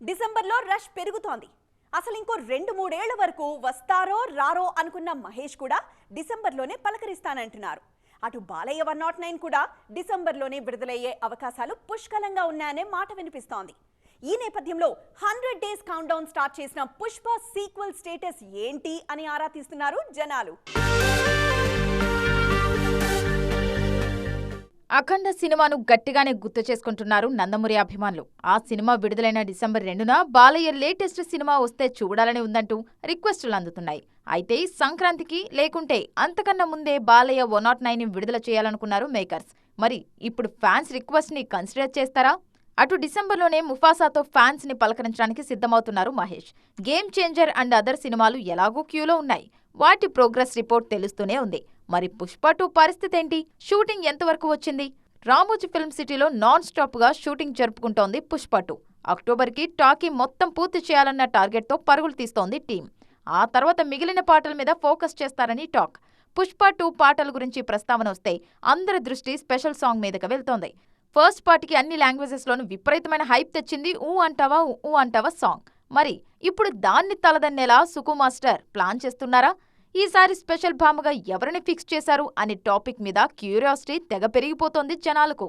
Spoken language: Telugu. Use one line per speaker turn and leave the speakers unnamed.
డిసెంబర్లో రష్ పెరుగుతోంది. అసలు ఇంకో రెండు మూడేళ్ళ వరకు వస్తారో రారో అనుకున్న మహేష్ కూడా డిసెంబర్లోనే పలకరిస్తానంటున్నారు. అటు బాలయ్య వన్ నాట్ నైన్ కూడా డిసెంబర్లోనే విడుదలయ్యే అవకాశాలు పుష్కలంగా ఉన్నాయనే మాట వినిపిస్తోంది. ఈ నేపథ్యంలో hundred days count down start చేసిన పుష్ప సీక్వెల్ స్టేటస్ ఏంటి అని ఆరా తీస్తున్నారు జనాలు.
అఖండ సినిమాను గట్టిగానే గుర్తు చేసుకుంటున్నారు నందమూరి అభిమానులు. ఆ సినిమా విడుదలైన డిసెంబర్ రెండున బాలయ్య లేటెస్ట్ సినిమా వస్తే చూడాలని ఉందంటూ రిక్వెస్టులు అందుతున్నాయి. అయితే సంక్రాంతికి లేకుంటే అంతకన్నా ముందే బాలయ్య వన్ నాట్ నైన్ విడుదల చేయాలనుకున్నారు మేకర్స్. మరి ఇప్పుడు ఫ్యాన్స్ రిక్వెస్ట్ని కన్సిడర్ చేస్తారా? అటు డిసెంబర్లోనే ముఫాసాతో ఫ్యాన్స్ని పలకరించడానికి సిద్ధమవుతున్నారు Mahesh. Game changer and other సినిమాలు ఎలాగూ క్యూలో ఉన్నాయి. వాటి ప్రోగ్రెస్ రిపోర్ట్ తెలుస్తూనే ఉంది. మరి పుష్ప టూ పరిస్థితి ఏంటి షూటింగ్ ఎంతవరకు వచ్చింది? రామోజీ ఫిల్మ్ సిటీలో నాన్ స్టాప్గా షూటింగ్ జరుపుకుంటోంది పుష్ప టూ. అక్టోబర్కి టాకీ మొత్తం పూర్తి చేయాలన్న టార్గెట్తో పరుగులు తీస్తోంది టీం ఆ తర్వాత మిగిలిన పాటల మీద ఫోకస్ చేస్తారని టాక్. పుష్ప టూ పాటల గురించి ప్రస్తావన వస్తే అందరి దృష్టి స్పెషల్ సాంగ్ మీదకి వెళ్తోంది. ఫస్ట్ పార్ట్కి అన్ని లాంగ్వేజెస్లోనూ విపరీతమైన హైప్ తెచ్చింది ఊ అంటావా ఊ అంటావా సాంగ్. మరి ఇప్పుడు దాన్ని తలదన్నేలా సుకు మాస్టర్ ప్లాన్ చేస్తున్నారా? ఈసారి స్పెషల్ భామగా ఎవరిని ఫిక్స్ చేశారు అనే టాపిక్ మీద క్యూరియాసిటీ తెగ పెరిగిపోతోంది జనాలకు.